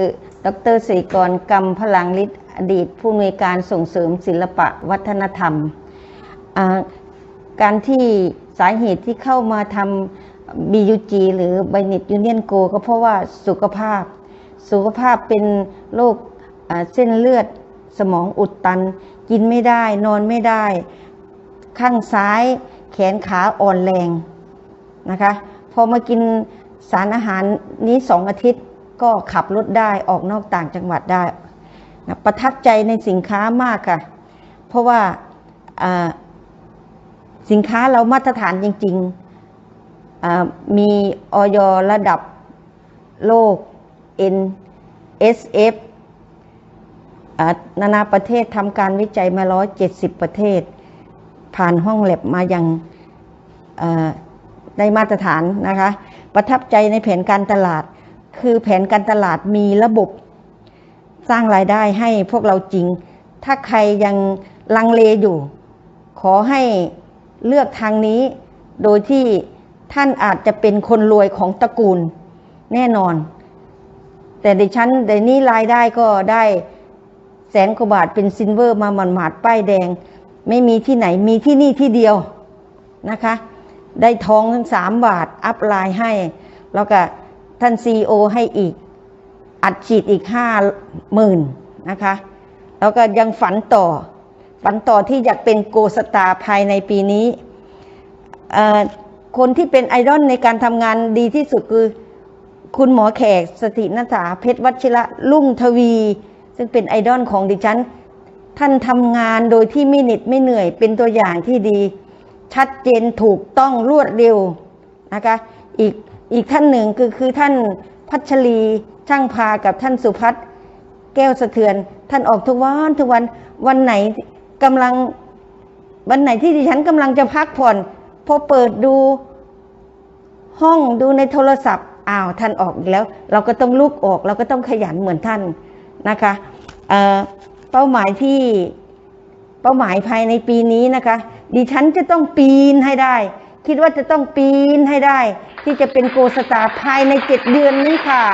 คือ ดรศรีกรกำพลังฤทธิ์อดีต ผู้อำนวยการส่งเสริมศิลปะวัฒนธรรม การที่สาเหตุที่เข้ามาทำ BUG หรือไบนิ t ยูเนียนโกก็เพราะว่าสุขภาพ สุขภาพเป็นโรคเส้นเลือดสมองอุดตัน กินไม่ได้นอนไม่ได้ ข้างซ้ายแขนขาอ่อนแรงนะคะ พอมากินสารอาหารนี้สองอาทิตย์ ก็ขับรถได้ออกนอกต่างจังหวัดได้นะประทับใจในสินค้ามากค่ะ เพราะว่าสินค้าเรามาตรฐานจริงๆมีออยระดับโลก NSF นานาประเทศทำการวิจัยมา170ประเทศ ผ่านห้องแลบมาอย่างได้มาตรฐานนะคะ ประทับใจในแผนการตลาด คือแผนการตลาดมีระบบสร้างรายได้ให้พวกเราจริง ถ้าใครยังลังเลอยู่ ขอให้เลือกทางนี้ โดยที่ท่านอาจจะเป็นคนรวยของตระกูลแน่นอน แต่ดิฉันในนี้รายได้ก็ได้แสนกว่าบาทเป็นซินเวอร์มาหมันหมาดป้ายแดง ไม่มีที่ไหนมีที่นี่ที่เดียวนะคะ ได้ทองทั้งสามบาทอัพไลน์ให้ แล้วก็ ท่านซีโอให้อีก อัดฉีดอีกห้าหมื่นนะคะ แล้วก็ยังฝันต่อ ฝันต่อที่อยากเป็นโกสตาภายในปีนี้ คนที่เป็นไอดอลในการทำงานดีที่สุดคือ คุณหมอแขกสตินัฐาเพชรวัชิระลุ่งทวี ซึ่งเป็นไอดอลของดิฉัน ท่านทำงานโดยที่ไม่เหน็ดไม่เหนื่อยเป็นตัวอย่างที่ดี ชัดเจนถูกต้องรวดเร็วนะคะ อีก อีกท่านหนึ่งคือคือท่านพัชรีช่างพากับท่านสุพัฒน์แก้วสะเทือน ท่านออกทุกวันทุกวันวันไหนกำลังวันไหนที่ดิฉันกำลังจะพักผ่อนพอเปิดดูห้องดูในโทรศัพท์อ้าวท่านออกอีกแล้ว เราก็ต้องลุกออก เราก็ต้องขยันเหมือนท่านนะคะเเป้าหมายที่เป้าหมายภายในปีนี้นะคะ ดิฉันจะต้องปีนให้ได้ คิดว่าจะต้องปีนให้ได้ ที่จะเป็นโกสตาภายในเจ็ดเดือนนี้ค่ะ